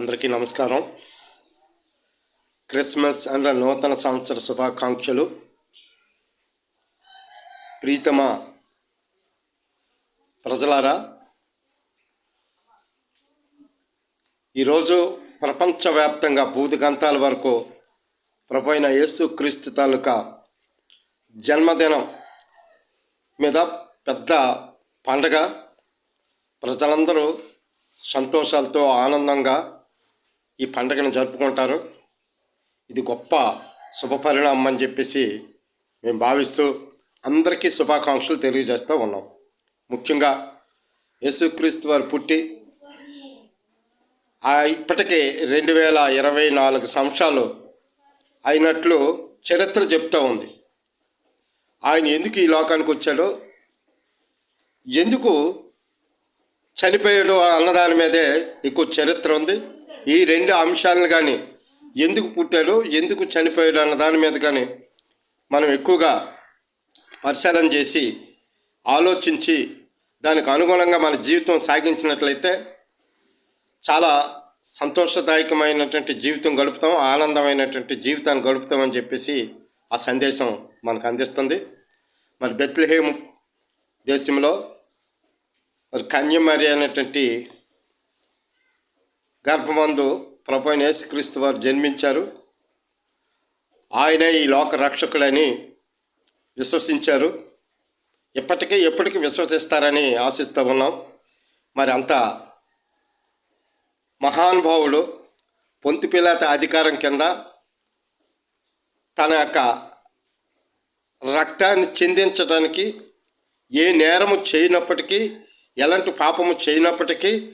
అందరికీ నమస్కారం. Christmas and నూతన సంవత్సర శుభాకాంక్షలు. ప్రీతమ ప్రజలారా ఈరోజు ప్రపంచవ్యాప్తంగా భూదిగంతాల వరకు ప్రభు అయిన యేసు క్రీస్తు తాలూకా జన్మదినం మీద పెద్ద పండగ. ప్రజలందరూ సంతోషాలతో ఆనందంగా ఈ పండుగను జరుపుకుంటారు. ఇది గొప్ప శుభ పరిణామం అని చెప్పేసి మేము భావిస్తూ అందరికీ శుభాకాంక్షలు తెలియజేస్తూ ఉన్నాం. ముఖ్యంగా యేసుక్రీస్తు వారు పుట్టి ఆ ఇప్పటికే రెండు వేల ఇరవై నాలుగు సంవత్సరాలు అయినట్లు చరిత్ర చెప్తూ ఉంది. ఆయన ఎందుకు ఈ లోకానికి వచ్చాడో? ఎందుకు చనిపోయాడు అన్నదాని మీదే ఎక్కువ చరిత్ర ఉంది? ఈ రెండు అంశాలను కానీ ఎందుకు పుట్టారు ఎందుకు చనిపోయారు అన్న దాని మీద కానీ మనం ఎక్కువగా పరిశీలన చేసి ఆలోచించి దానికి అనుగుణంగా మన జీవితం సాగించినట్లయితే చాలా సంతోషదాయకమైనటువంటి జీవితం గడుపుతాం ఆనందమైనటువంటి జీవితాన్ని గడుపుతామని చెప్పేసి ఆ సందేశం మనకు అందిస్తుంది. మరి బెత్లహేమ్ దేశంలో మరి కన్యమరి అనేటువంటి గర్భమందు ప్రభు యేసుక్రీస్తు వారు జన్మించారు. ఆయనే ఈ లోక రక్షకుడని విశ్వసించారు. ఇప్పటికీ ఎప్పటికీ విశ్వసిస్తారని ఆశిస్తూ ఉన్నాం. మరి అంత మహానుభావుడు పొంతిపిలాత అధికారం కింద తన యొక్క రక్తాన్ని చెందించడానికి ఏ నేరము చేయనప్పటికీ ఎలాంటి పాపము చేయనప్పటికీ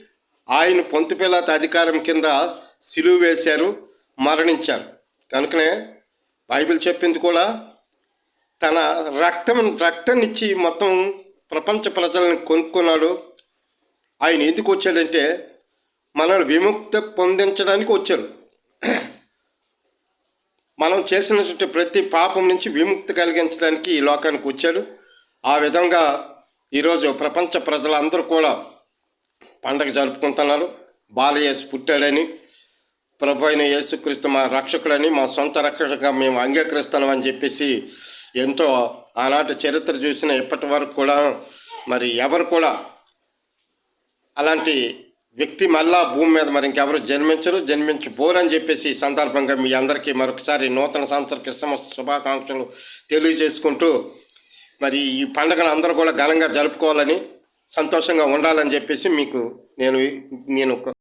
ఆయన పొంతుపిల్లత అధికారం కింద సిలువు వేశారు మరణించారు. కనుకనే బైబిల్ చెప్పింది కూడా తన రక్తం రక్తాన్నిచ్చి మొత్తం ప్రపంచ ప్రజలను కొనుక్కున్నాడు. ఆయన ఎందుకు వచ్చాడంటే మనల్ని విముక్తి పొందించడానికి వచ్చాడు. మనం చేసినటువంటి ప్రతి పాపం నుంచి విముక్తి కలిగించడానికి ఈ లోకానికి వచ్చాడు. ఆ విధంగా ఈరోజు ప్రపంచ ప్రజలందరూ కూడా పండగ జరుపుకుంటున్నారు. బాలయేసు పుట్టాడని ప్రభు అయిన యేసుక్రీస్తు మా రక్షకుడని మా సొంత రక్షకుగా మేము అంగీకరిస్తున్నామని చెప్పేసి ఎంతో ఆనాటి చరిత్ర చూసిన ఇప్పటి వరకు కూడా మరి ఎవరు కూడా అలాంటి వ్యక్తి మళ్ళా భూమి మీద మరి ఇంకెవరు జన్మించరు జన్మించబోరు అని చెప్పేసి ఈ సందర్భంగా మీ అందరికీ మరొకసారి నూతన సంవత్సర క్రిస్మస్ శుభాకాంక్షలు తెలియజేసుకుంటూ మరి ఈ పండుగను అందరూ కూడా ఘనంగా జరుపుకోవాలని సంతోషంగా ఉండాలని చెప్పేసి మీకు నేను నేను